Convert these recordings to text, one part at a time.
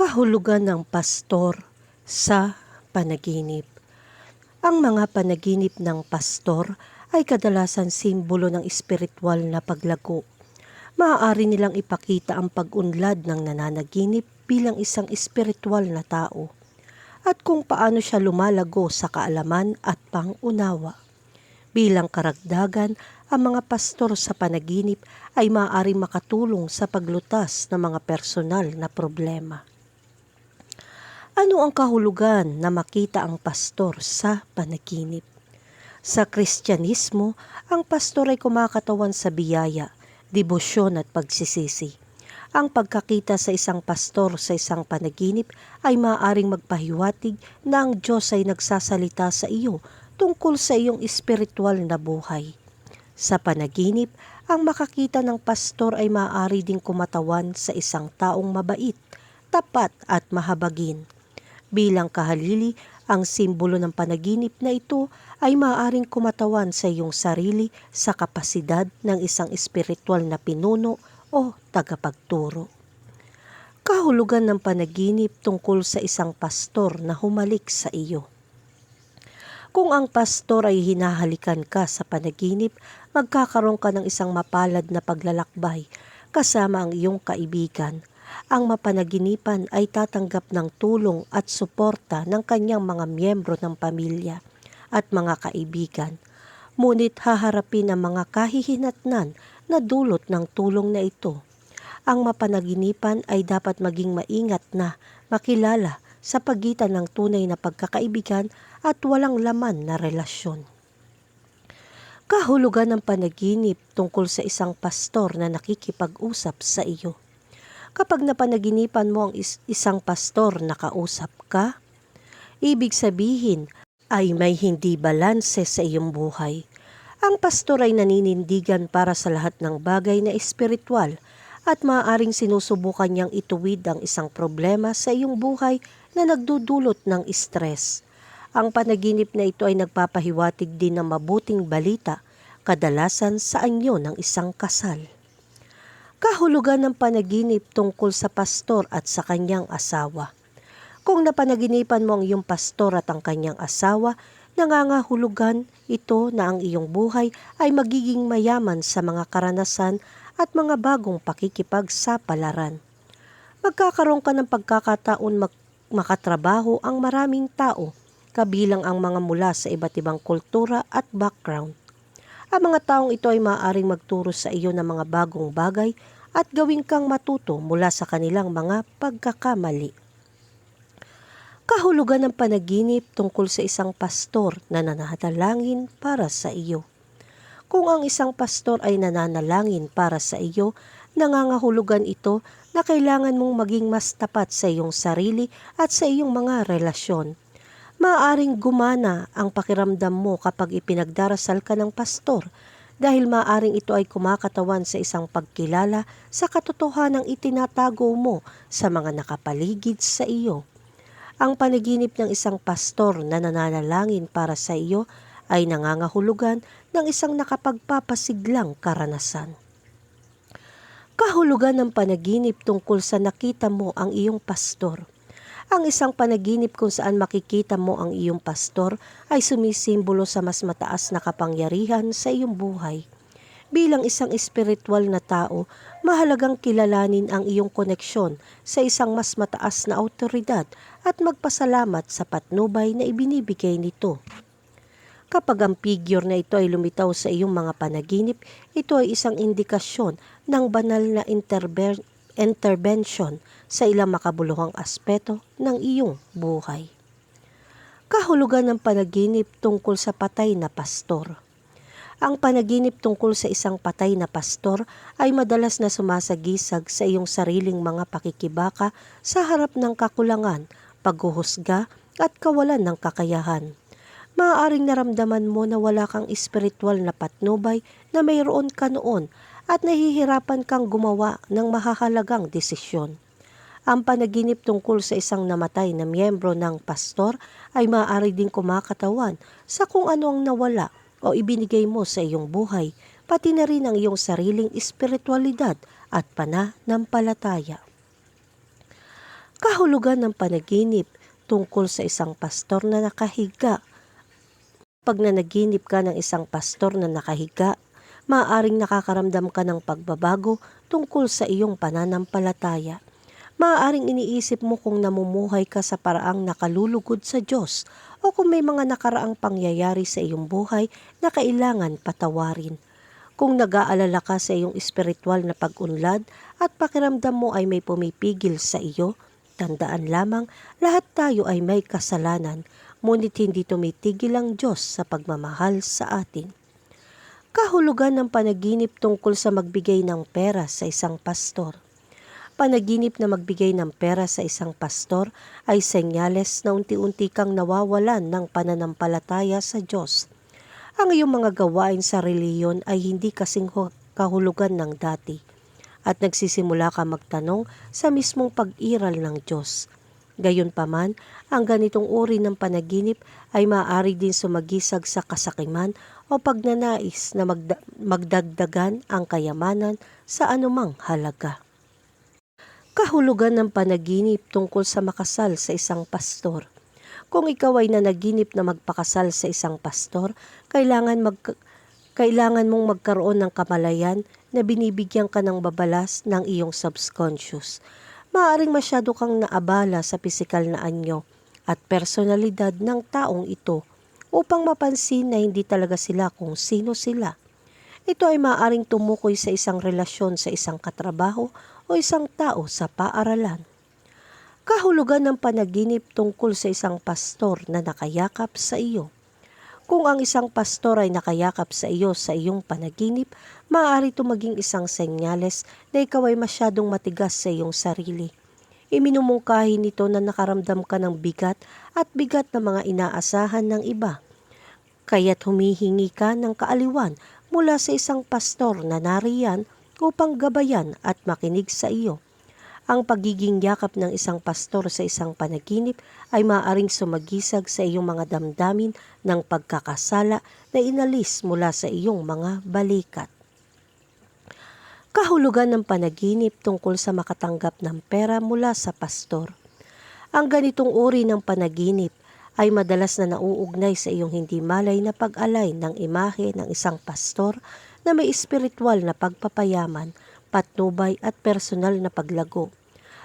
Kahulugan ng pastor sa panaginip. Ang mga panaginip ng pastor ay kadalasan simbolo ng espiritual na paglago. Maaari nilang ipakita ang pag-unlad ng nananaginip bilang isang espiritual na tao at kung paano siya lumalago sa kaalaman at pangunawa. Bilang karagdagan, ang mga pastor sa panaginip ay maaaring makatulong sa paglutas ng mga personal na problema. Ano ang kahulugan na makita ang pastor sa panaginip? Sa Kristyanismo, ang pastor ay kumakatawan sa biyaya, debosyon at pagsisisi. Ang pagkakita sa isang pastor sa isang panaginip ay maaaring magpahiwatig na ang Diyos ay nagsasalita sa iyo tungkol sa iyong espiritual na buhay. Sa panaginip, ang makakita ng pastor ay maaari ding kumatawan sa isang taong mabait, tapat at mahabagin. Bilang kahalili, ang simbolo ng panaginip na ito ay maaaring kumatawan sa iyong sarili sa kapasidad ng isang espiritual na pinuno o tagapagturo. Kahulugan ng panaginip tungkol sa isang pastor na humalik sa iyo. Kung ang pastor ay hinahalikan ka sa panaginip, magkakaroon ka ng isang mapalad na paglalakbay kasama ang iyong kaibigan. Ang mapanaginipan ay tatanggap ng tulong at suporta ng kanyang mga miyembro ng pamilya at mga kaibigan. Ngunit haharapin ang mga kahihinatnan na dulot ng tulong na ito. Ang mapanaginipan ay dapat maging maingat na makilala sa pagitan ng tunay na pagkakaibigan at walang laman na relasyon. Kahulugan ng panaginip tungkol sa isang pastor na nakikipag-usap sa iyo. Kapag napanaginipan mo ang is- isang pastor na kausap ka, ibig sabihin ay may hindi balanse sa iyong buhay. Ang pastor ay naninindigan para sa lahat ng bagay na espiritual at maaaring sinusubukan niyang ituwid ang isang problema sa iyong buhay na nagdudulot ng stress. Ang panaginip na ito ay nagpapahiwatig din ng mabuting balita, kadalasan sa anyo ng isang kasal. Kahulugan ng panaginip tungkol sa pastor at sa kanyang asawa. Kung napanaginipan mo ang iyong pastor at ang kanyang asawa, nangangahulugan ito na ang iyong buhay ay magiging mayaman sa mga karanasan at mga bagong pakikipagsapalaran. Magkakaroon ka ng pagkakataon mag- makatrabaho ang maraming tao, kabilang ang mga mula sa iba't ibang kultura at background. Ang mga taong ito ay maaaring magturo sa iyo ng mga bagong bagay at gawing kang matuto mula sa kanilang mga pagkakamali. Kahulugan ng panaginip tungkol sa isang pastor na nananalangin para sa iyo. Kung ang isang pastor ay nananalangin para sa iyo, nangangahulugan ito na kailangan mong maging mas tapat sa iyong sarili at sa iyong mga relasyon. Maaring gumana ang pakiramdam mo kapag ipinagdarasal ka ng pastor dahil maaring ito ay kumakatawan sa isang pagkilala sa katotohanang itinatago mo sa mga nakapaligid sa iyo. Ang panaginip ng isang pastor na nananalangin para sa iyo ay nangangahulugan ng isang nakapagpapasiglang karanasan. Kahulugan ng panaginip tungkol sa nakita mo ang iyong pastor. Ang isang panaginip kung saan makikita mo ang iyong pastor ay sumisimbolo sa mas mataas na kapangyarihan sa iyong buhay. Bilang isang espiritual na tao, mahalagang kilalanin ang iyong koneksyon sa isang mas mataas na autoridad at magpasalamat sa patnubay na ibinibigay nito. Kapag ang figure na ito ay lumitaw sa iyong mga panaginip, ito ay isang indikasyon ng banal na interber- intervention sa ilang makabuluhang aspeto ng iyong buhay. Kahulugan ng panaginip tungkol sa patay na pastor. Ang panaginip tungkol sa isang patay na pastor ay madalas na sumasagisag sa iyong sariling mga pakikibaka sa harap ng kakulangan, paghuhusga at kawalan ng kakayahan. Maaaring naramdaman mo na wala kang espiritual na patnubay na mayroon ka noon at nahihirapan kang gumawa ng mahahalagang desisyon. Ang panaginip tungkol sa isang namatay na miyembro ng pastor ay maaari din kumakatawan sa kung ano ang nawala o ibinigay mo sa iyong buhay, pati na rin ang iyong sariling espiritualidad at pananampalataya. Kahulugan ng panaginip tungkol sa isang pastor na nakahiga. Pag nanaginip ka ng isang pastor na nakahiga, maaaring nakakaramdam ka ng pagbabago tungkol sa iyong pananampalataya. Maaaring iniisip mo kung namumuhay ka sa paraang nakalulugod sa Diyos o kung may mga nakaraang pangyayari sa iyong buhay na kailangan patawarin. Kung nag-aalala ka sa iyong espiritual na pag-unlad at pakiramdam mo ay may pumipigil sa iyo, tandaan lamang lahat tayo ay may kasalanan, ngunit hindi tumitigil ang Diyos sa pagmamahal sa atin. Kahulugan ng panaginip tungkol sa magbigay ng pera sa isang pastor. Panaginip na magbigay ng pera sa isang pastor ay senyales na unti-unti kang nawawalan ng pananampalataya sa Diyos. Ang iyong mga gawain sa reliyon ay hindi kasing hu- kahulugan ng dati at nagsisimula ka magtanong sa mismong pag-iral ng Diyos. Gayunpaman, ang ganitong uri ng panaginip ay maaari din sumagisag sa kasakiman o pagnanais na magda- magdagdagan ang kayamanan sa anumang halaga. Kahulugan ng panaginip tungkol sa makasal sa isang pastor. Kung ikaw ay nanaginip na magpakasal sa isang pastor, kailangan mag kailangan mong magkaroon ng kamalayan na binibigyan ka ng babalas ng iyong subconscious. Maaring masyado kang naabala sa pisikal na anyo at personalidad ng taong ito upang mapansin na hindi talaga sila kung sino sila. Ito ay maaaring tumukoy sa isang relasyon sa isang katrabaho o isang tao sa paaralan. Kahulugan ng panaginip tungkol sa isang pastor na nakayakap sa iyo. Kung ang isang pastor ay nakayakap sa iyo sa iyong panaginip, maaari ito maging isang senyales na ikaw ay masyadong matigas sa iyong sarili. Iminumungkahi nito na nakaramdam ka ng bigat at bigat na mga inaasahan ng iba. Kaya't humihingi ka ng kaaliwan mula sa isang pastor na nariyan upang gabayan at makinig sa iyo. Ang pagiging yakap ng isang pastor sa isang panaginip ay maaaring sumagisag sa iyong mga damdamin ng pagkakasala na inalis mula sa iyong mga balikat. Kahulugan ng panaginip tungkol sa makatanggap ng pera mula sa pastor. Ang ganitong uri ng panaginip ay madalas na nauugnay sa iyong hindi malay na pag-alay ng imahe ng isang pastor na may espiritual na pagpapayaman, patnubay at personal na paglago.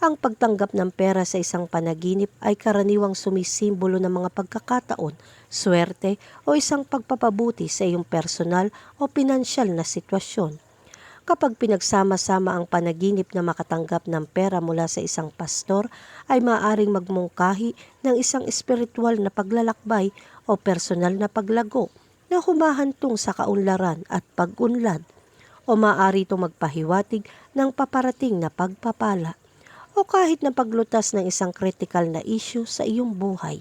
Ang pagtanggap ng pera sa isang panaginip ay karaniwang sumisimbolo ng mga pagkakataon, swerte o isang pagpapabuti sa iyong personal o pinansyal na sitwasyon. Kapag pinagsama-sama ang panaginip na makatanggap ng pera mula sa isang pastor, ay maaaring magmungkahi ng isang espiritual na paglalakbay o personal na paglago na humahantong sa kaunlaran at pag-unlad o maaari itong magpahiwatig ng paparating na pagpapala o kahit na paglutas ng isang critical na issue sa iyong buhay.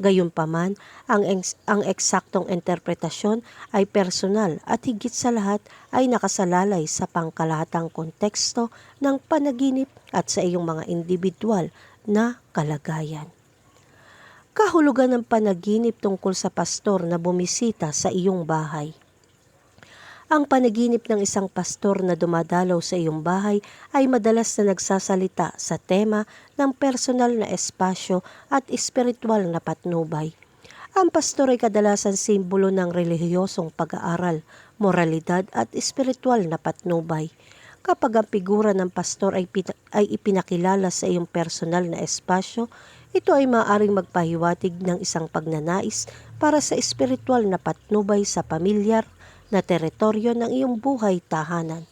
Gayunpaman, ang, ex- ang eksaktong interpretasyon ay personal at higit sa lahat ay nakasalalay sa pangkalahatang konteksto ng panaginip at sa iyong mga individual na kalagayan. Kahulugan ng panaginip tungkol sa pastor na bumisita sa iyong bahay. Ang panaginip ng isang pastor na dumadalaw sa iyong bahay ay madalas na nagsasalita sa tema ng personal na espasyo at espiritual na patnubay. Ang pastor ay kadalasan simbolo ng relihiyosong pag-aaral, moralidad at espiritual na patnubay. Kapag ang figura ng pastor ay, ay ipinakilala sa iyong personal na espasyo, ito ay maaaring magpahiwatig ng isang pagnanais para sa espiritual na patnubay sa pamilyar, na teritoryo ng iyong buhay tahanan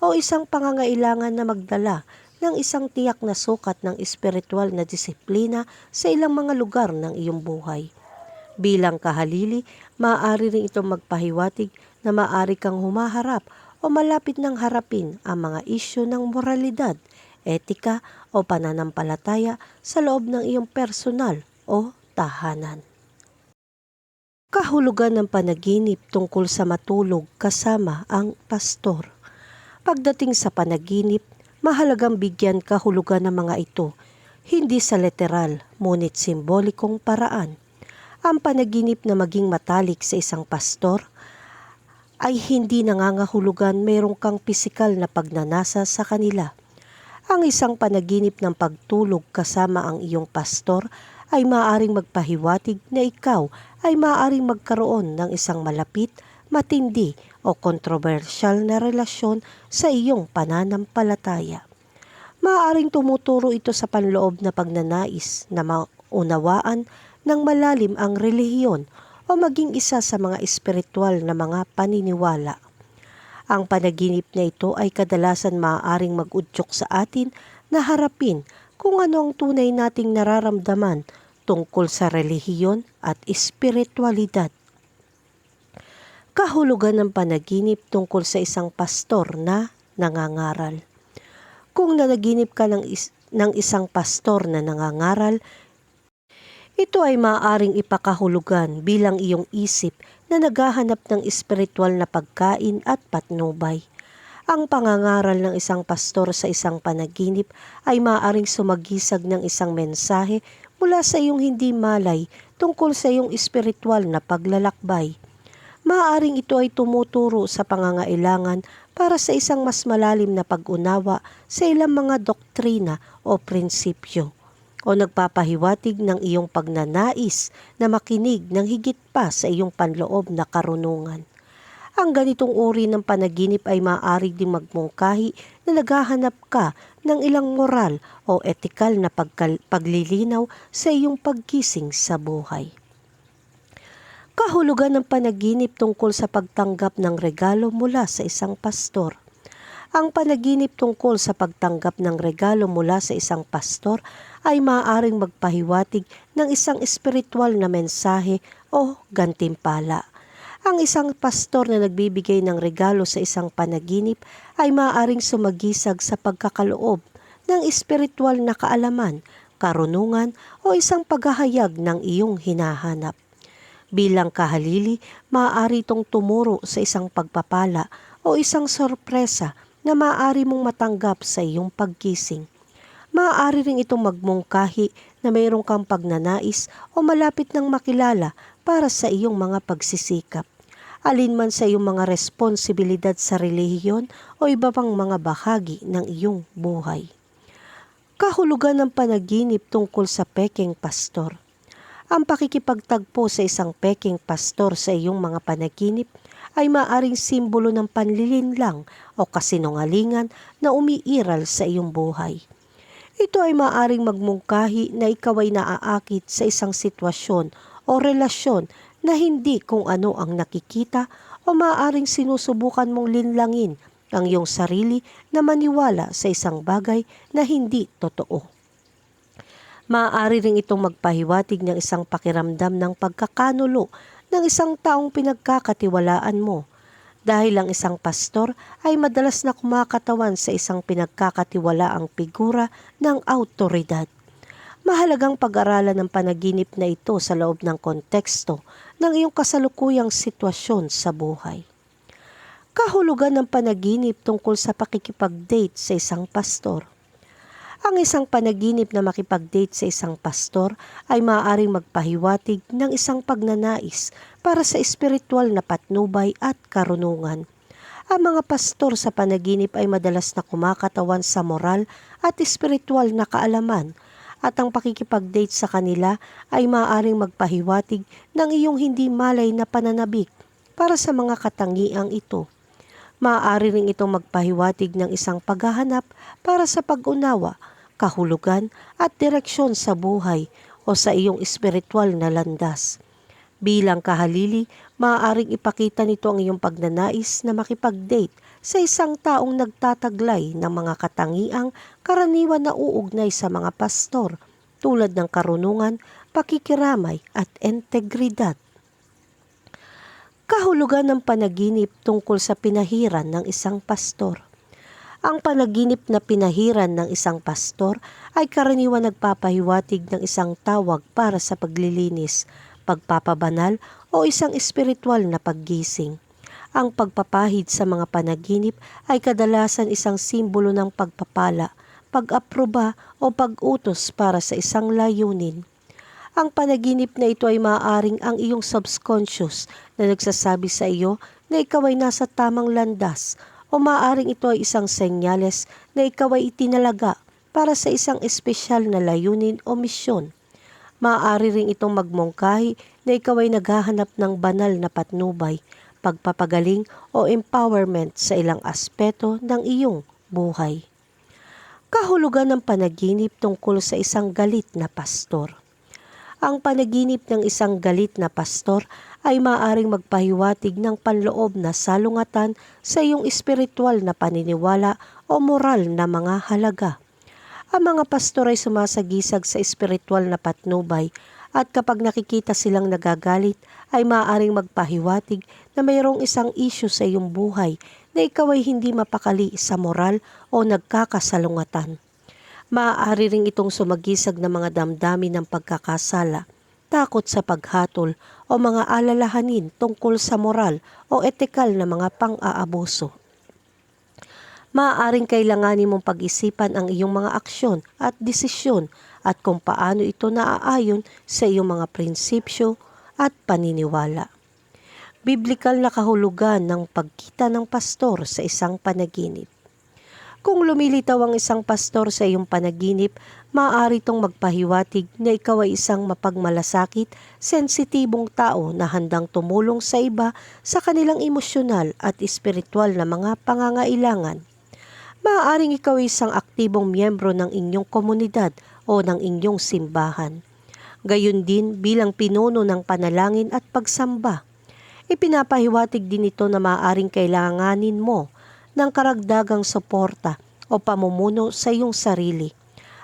o isang pangangailangan na magdala ng isang tiyak na sukat ng espiritual na disiplina sa ilang mga lugar ng iyong buhay. Bilang kahalili, maaari rin itong magpahiwatig na maaari kang humaharap o malapit ng harapin ang mga isyu ng moralidad, etika o pananampalataya sa loob ng iyong personal o tahanan. Kahulugan ng panaginip tungkol sa matulog kasama ang pastor. Pagdating sa panaginip, mahalagang bigyan kahulugan ng mga ito, hindi sa literal, ngunit simbolikong paraan. Ang panaginip na maging matalik sa isang pastor ay hindi nangangahulugan mayroong kang pisikal na pagnanasa sa kanila. Ang isang panaginip ng pagtulog kasama ang iyong pastor ay maaaring magpahiwatig na ikaw ay maaaring magkaroon ng isang malapit, matindi o kontrobersyal na relasyon sa iyong pananampalataya. Maaaring tumuturo ito sa panloob na pagnanais na maunawaan ng malalim ang relihiyon o maging isa sa mga espiritual na mga paniniwala. Ang panaginip na ito ay kadalasan maaaring mag-udyok sa atin na harapin kung ano ang tunay nating nararamdaman tungkol sa relihiyon at espiritualidad. Kahulugan ng panaginip tungkol sa isang pastor na nangangaral. Kung nanaginip ka ng, is- ng isang pastor na nangangaral, ito ay maaaring ipakahulugan bilang iyong isip na naghahanap ng espiritual na pagkain at patnubay. Ang pangangaral ng isang pastor sa isang panaginip ay maaaring sumagisag ng isang mensahe mula sa iyong hindi malay tungkol sa iyong espiritual na paglalakbay. Maaaring ito ay tumuturo sa pangangailangan para sa isang mas malalim na pag-unawa sa ilang mga doktrina o prinsipyo o nagpapahiwatig ng iyong pagnanais na makinig ng higit pa sa iyong panloob na karunungan. Ang ganitong uri ng panaginip ay maaari ding magmungkahi na naghahanap ka ng ilang moral o etikal na paglilinaw sa iyong pagkising sa buhay. Kahulugan ng panaginip tungkol sa pagtanggap ng regalo mula sa isang pastor. Ang panaginip tungkol sa pagtanggap ng regalo mula sa isang pastor ay maaaring magpahiwatig ng isang espiritual na mensahe o gantimpala. Ang isang pastor na nagbibigay ng regalo sa isang panaginip ay maaaring sumagisag sa pagkakaloob ng espiritual na kaalaman, karunungan o isang paghahayag ng iyong hinahanap. Bilang kahalili, maaari itong tumuro sa isang pagpapala o isang sorpresa na maaari mong matanggap sa iyong pagkising. Maaari rin itong magmungkahi na mayroon kang pagnanais o malapit ng makilala para sa iyong mga pagsisikap. Alin man sa iyong mga responsibilidad sa relihiyon o iba pang mga bahagi ng iyong buhay. Kahulugan ng panaginip tungkol sa peking pastor. Ang pakikipagtagpo sa isang peking pastor sa iyong mga panaginip ay maaring simbolo ng panlilinlang o kasinungalingan na umiiral sa iyong buhay. Ito ay maaring magmungkahi na ikaw ay naaakit sa isang sitwasyon o relasyon na hindi kung ano ang nakikita o maaring sinusubukan mong linlangin ang iyong sarili na maniwala sa isang bagay na hindi totoo. Maaari rin itong magpahiwatig ng isang pakiramdam ng pagkakanulo ng isang taong pinagkakatiwalaan mo dahil ang isang pastor ay madalas na kumakatawan sa isang pinagkakatiwalaang figura ng autoridad. Mahalagang pag-aralan ng panaginip na ito sa loob ng konteksto ng iyong kasalukuyang sitwasyon sa buhay. Kahulugan ng panaginip tungkol sa pakikipag-date sa isang pastor. Ang isang panaginip na makipag-date sa isang pastor ay maaaring magpahiwatig ng isang pagnanais para sa espiritual na patnubay at karunungan. Ang mga pastor sa panaginip ay madalas na kumakatawan sa moral at espiritual na kaalaman at ang pakikipag-date sa kanila ay maaaring magpahiwatig ng iyong hindi malay na pananabik para sa mga katangiang ito. Maaari rin itong magpahiwatig ng isang paghahanap para sa pag-unawa, kahulugan at direksyon sa buhay o sa iyong espiritual na landas. Bilang kahalili, maaaring ipakita nito ang iyong pagnanais na makipag-date sa isang taong nagtataglay ng mga katangiang karaniwan na uugnay sa mga pastor tulad ng karunungan, pakikiramay at integridad kahulugan ng panaginip tungkol sa pinahiran ng isang pastor. Ang panaginip na pinahiran ng isang pastor ay karaniwan nagpapahiwatig ng isang tawag para sa paglilinis, pagpapabanal o isang espiritual na paggising. Ang pagpapahid sa mga panaginip ay kadalasan isang simbolo ng pagpapala, pag-aproba o pag-utos para sa isang layunin. Ang panaginip na ito ay maaaring ang iyong subconscious na nagsasabi sa iyo na ikaw ay nasa tamang landas o maaaring ito ay isang senyales na ikaw ay itinalaga para sa isang espesyal na layunin o misyon. Maaari ring itong magmungkahi na ikaw ay naghahanap ng banal na patnubay, pagpapagaling o empowerment sa ilang aspeto ng iyong buhay. Kahulugan ng panaginip tungkol sa isang galit na pastor. Ang panaginip ng isang galit na pastor ay maaaring magpahiwatig ng panloob na salungatan sa iyong espiritual na paniniwala o moral na mga halaga. Ang mga pastor ay sumasagisag sa espiritual na patnubay at kapag nakikita silang nagagalit ay maaaring magpahiwatig na mayroong isang issue sa iyong buhay na ikaw ay hindi mapakali sa moral o nagkakasalungatan. Maaari ring itong sumagisag ng mga damdamin ng pagkakasala, takot sa paghatol o mga alalahanin tungkol sa moral o etikal na mga pang-aabuso. Maaaring kailanganin mong pag-isipan ang iyong mga aksyon at desisyon at kung paano ito naaayon sa iyong mga prinsipyo at paniniwala. Biblikal na kahulugan ng pagkita ng pastor sa isang panaginip. Kung lumilitaw ang isang pastor sa iyong panaginip, maaari itong magpahiwatig na ikaw ay isang mapagmalasakit, sensitibong tao na handang tumulong sa iba sa kanilang emosyonal at espiritual na mga pangangailangan. Maaaring ikaw ay isang aktibong miyembro ng inyong komunidad o ng inyong simbahan. Gayun din bilang pinuno ng panalangin at pagsamba. Ipinapahiwatig din ito na maaaring kailanganin mo ng karagdagang suporta o pamumuno sa iyong sarili.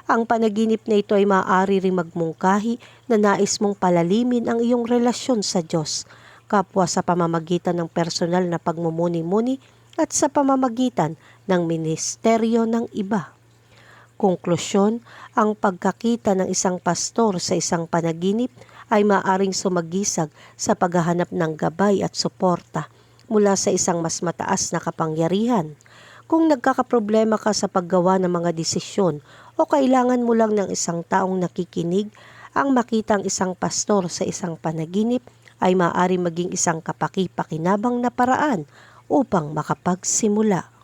Ang panaginip na ito ay maaari ring magmungkahi na nais mong palalimin ang iyong relasyon sa Diyos, kapwa sa pamamagitan ng personal na pagmumuni-muni at sa pamamagitan ng ministeryo ng iba. Konklusyon, ang pagkakita ng isang pastor sa isang panaginip ay maaring sumagisag sa paghahanap ng gabay at suporta mula sa isang mas mataas na kapangyarihan. Kung nagkakaproblema ka sa paggawa ng mga desisyon o kailangan mo lang ng isang taong nakikinig, ang makitang isang pastor sa isang panaginip ay maaari maging isang kapaki-pakinabang na paraan upang makapagsimula.